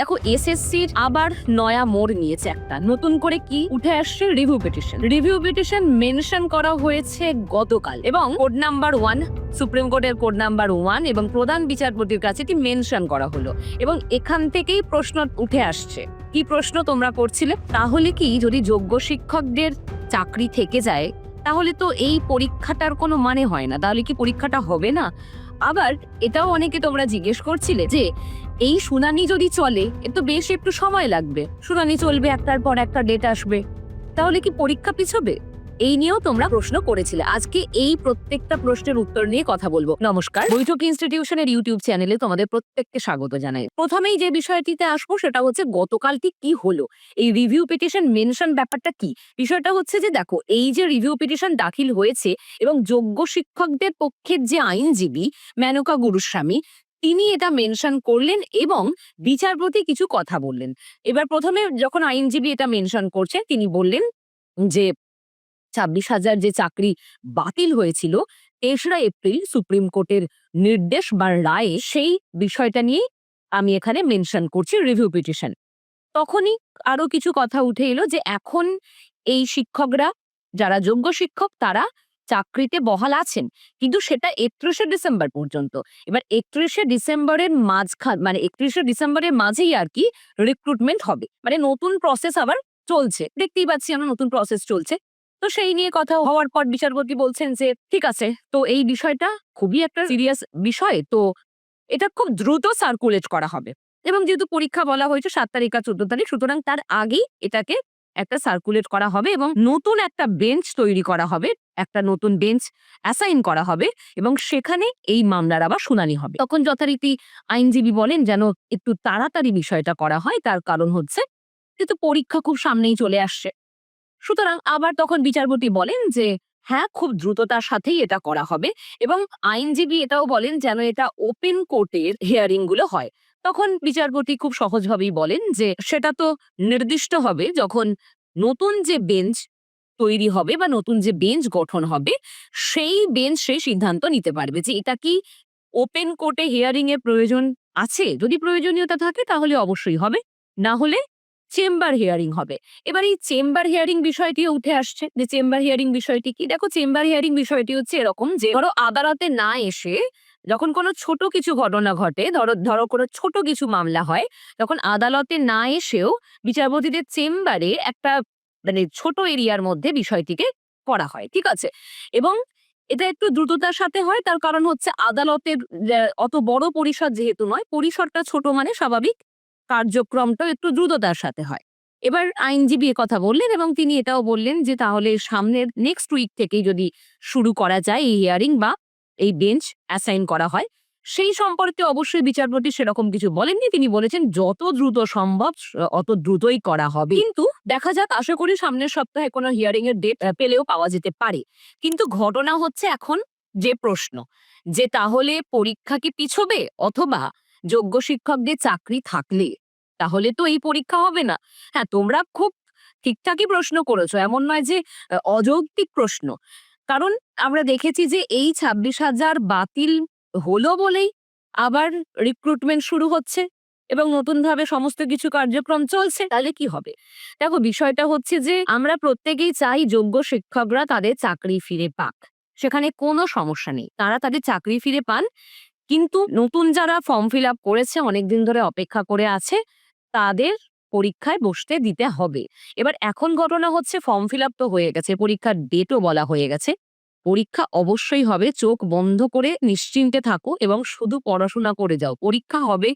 দেখো এসএসসির আবার নয়া মোড় নিয়েছে একটা। নতুন করে কি উঠে আসছে? Review petition review petition mention করা হয়েছে গতকাল এবং কোড নাম্বার ওয়ান সুপ্রিম কোর্টের কোড নাম্বার ওয়ান এবং প্রধান বিচারপতির কাছে এটি মেনশন করা হলো। এবং এখান থেকেই প্রশ্ন উঠে আসছে। কি প্রশ্ন তোমরা করছিলে? তাহলে কি যদি যোগ্য শিক্ষকদের চাকরি থেকে যায়, তাহলে তো এই পরীক্ষাটার কোনো মানে হয় না। তাহলে কি পরীক্ষাটা হবে না? আবার এটাও অনেকে তোমরা জিজ্ঞেস করছিলে যে, এই শুনানি যদি চলে, এর তো বেশ একটু সময় লাগবে। শুনানি চলবে, একটার পর একটা ডেট আসবে। তাহলে কি পরীক্ষা পিছবে? এই নিয়েও তোমরা প্রশ্ন করেছিলে। আজকে এই প্রত্যেকটা প্রশ্নের উত্তর নিয়ে কথা বলব। নমস্কার। বৈঠক ইনস্টিটিউশনের ইউটিউব চ্যানেলে তোমাদের প্রত্যেককে স্বাগত জানাই। প্রথমেই যে বিষয়টিতে আসব, সেটা হচ্ছে গতকালটি কি হলো? এই রিভিউ পিটিশন মেনশন ব্যাপারটা কি? বিষয়টা হচ্ছে যে, দেখো, এই যে রিভিউ পিটিশন দাখিল হয়েছে এবং যোগ্য শিক্ষকদের পক্ষের যে আইনজীবী মেনকা গুরুস্বামী, তিনি এটা মেনশন করলেন এবং বিচারপতি কিছু কথা বললেন। এবার প্রথমে যখন আইনজীবী এটা মেনশন করছে তিনি বললেন যে ছাব্বিশ হাজার যে চাকরি বাতিল হয়েছিল, তেসরা এপ্রিল সুপ্রিম কোর্টের নির্দেশ বা রায়ে সেই বিষয়টা নিয়ে আমি এখানে মেনশন করছি রিভিউ পিটিশন। তখনই আরও কিছু কথা উঠে এলো যে এখন এই শিক্ষকরা, যারা যোগ্য শিক্ষক, তারা চাকরিতে বহাল আছেন। কিন্তু সেটা একত্রিশে ডিসেম্বর পর্যন্ত। এবার একত্রিশে ডিসেম্বরের মাঝখান মানে একত্রিশে ডিসেম্বরের মাঝেই আর কি রিক্রুটমেন্ট হবে। মানে নতুন প্রসেস আবার চলছে। দেখতেই পাচ্ছি আমরা নতুন প্রসেস চলছে। তো সেই নিয়ে কথা হওয়ার পর বিচারপতি বলছেন যে, ঠিক আছে, তো এই বিষয়টা খুবই একটা সিরিয়াস বিষয়, তো এটা খুব দ্রুত সার্কুলেট করা হবে। এবং যেহেতু পরীক্ষা বলা হয়েছে সাত তারিখ আর চোদ্দ তারিখ, সুতরাং তার আগেই এটাকে একটা সার্কুলেট করা হবে এবং নতুন একটা বেঞ্চ তৈরি করা হবে, একটা নতুন বেঞ্চ অ্যাসাইন করা হবে এবং সেখানে এই মামলার আবার শুনানি হবে। তখন যথারীতি আইনজীবী বলেন যেন একটু তাড়াতাড়ি বিষয়টা করা হয়, তার কারণ হচ্ছে যেহেতু পরীক্ষা খুব সামনেই চলে আসছে। সুতরাং আবার তখন বিচারপতি বলেন যে হ্যাঁ খুব দ্রুততার সাথেই এটা করা হবে। এবং আইনজীবী এটাও বলেন যেন এটা ওপেন কোর্টের হিয়ারিংগুলো হয়। তখন বিচারপতি খুব সহজভাবেই বলেন যে, সেটা তো নির্দিষ্ট হবে যখন নতুন যে বেঞ্চ তৈরি হবে বা নতুন যে বেঞ্চ গঠন হবে, সেই বেঞ্চ সেই সিদ্ধান্ত নিতে পারবে যে, এটা কি ওপেন কোর্টে হিয়ারিং এর প্রয়োজন আছে? যদি প্রয়োজনীয়তা থাকে তাহলে অবশ্যই হবে। না হলে চেম্বার হিয়ারিং হবে। এবার এই চেম্বার হিয়ারিং বিষয়টিও উঠে আসছে যে চেম্বার হিয়ারিং বিষয়টি কি? দেখো চেম্বার হিয়ারিং বিষয়টি হচ্ছে এরকম যে ধরো আদালতে না এসে যখন কোনো ছোট কিছু ঘটনা ঘটে, ধরো ধরো কোনো ছোট কিছু মামলা হয়, তখন আদালতে না এসেও বিচারপতিদের চেম্বারে একটা মানে ছোট এরিয়ার মধ্যে বিষয়টিকে করা হয়, ঠিক আছে? এবং এটা একটু দ্রুততার সাথে হয়, তার কারণ হচ্ছে আদালতের অত বড় পরিসর যেহেতু নয়, পরিসরটা ছোট মানে স্বাভাবিক কার্যক্রমটাও একটু দ্রুততার সাথে হয়। এবার আইনজীবী কথা বললেন এবং তিনি এটাও বললেন যে, তাহলে সামনের নেক্সট উইক থেকেই যদি শুরু করা যায় এই হিয়ারিং বা এই বেঞ্চ অ্যাসাইন করা হয়, সেই সম্পর্কে অবশ্যই বিচারপতি সেরকম কিছু বলেননি। তিনি বলেছেন, যত দ্রুত সম্ভব অত দ্রুতই করা হবে। কিন্তু দেখা যাক, আশা করি সামনের সপ্তাহে কোনো হিয়ারিং এর ডেট পেলেও পাওয়া যেতে পারে। কিন্তু ঘটনা হচ্ছে এখন যে প্রশ্ন, যে তাহলে পরীক্ষা কি পিছবে অথবা যোগ্য শিক্ষকদের চাকরি থাকলে, তাহলে তো এই পরীক্ষা হবে না। হ্যাঁ তোমরা খুব ঠিকঠাকই প্রশ্ন করেছ, এমন নয় যে অযৌক্তিক প্রশ্ন। কারণ আমরা দেখেছি যে, এই ছাব্বিশ হাজার বাতিল হলো বলেই আবার রিক্রুটমেন্ট শুরু হচ্ছে এবং নতুন ভাবে সমস্ত কিছু কার্যক্রম চলছে, তাহলে কি হবে? দেখো, বিষয়টা হচ্ছে যে, আমরা প্রত্যেকেই চাই যোগ্য শিক্ষকরা তাদের চাকরি ফিরে পাক। সেখানে কোনো সমস্যা নেই। তারা তাদের চাকরি ফিরে পান কিন্তু নতুন যারা ফর্ম ফিল আপ করেছে, অনেকদিন ধরে অপেক্ষা করে আছে, তাদের পরীক্ষায় বসতে দিতে হবে। এবার এখন ঘটনা হচ্ছে ফর্ম ফিল আপ তো হয়ে গেছে, পরীক্ষার ডেটও বলা হয়ে গেছে। পরীক্ষা অবশ্যই হবে, চোখ বন্ধ করে নিশ্চিন্তে থাকো এবং শুধু পড়াশোনা করে যাও। পরীক্ষা হবে,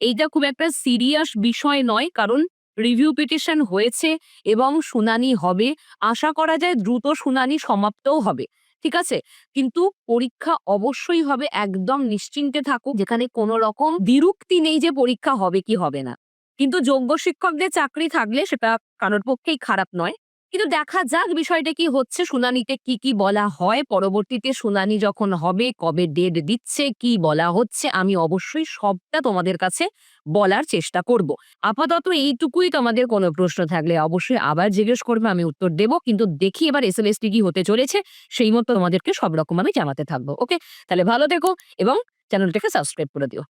এইটা খুব একটা সিরিয়াস বিষয় নয়, কারণ রিভিউ পিটিশন হয়েছে এবং শুনানি হবে। আশা করা যায়, দ্রুত শুনানি সমাপ্তও হবে। ঠিক আছে? কিন্তু পরীক্ষা অবশ্যই হবে একদম নিশ্চিন্তে থাকো যেখানে কোনো রকম বিরক্তি নেই যে পরীক্ষা হবে কি হবে না। কিন্তু যোগ্য শিক্ষকদের চাকরি থাকলে সেটা কারোর পক্ষেই খারাপ নয়। কিন্তু দেখা যাক বিষয়টা কি হচ্ছে। শুনানিতে কি কি বলা হয়? পরবর্তীতে শুনানি যখন হবে, কবে ডেট দিচ্ছে, কি বলা হচ্ছে, আমি অবশ্যই সবটা তোমাদের কাছে বলার চেষ্টা করব। আপাতত এইটুকুই তোমাদের কোনো প্রশ্ন থাকলে অবশ্যই আবার জিজ্ঞেস করবে, আমি উত্তর দেব। কিন্তু দেখি এবার এস এল এস কি হতে চলেছে, সেই মতো তোমাদেরকে সব রকম আমি জানাতে থাকব ওকে তাহলে ভালো থেকো এবং চ্যানেলটাকে সাবস্ক্রাইব করে দিও।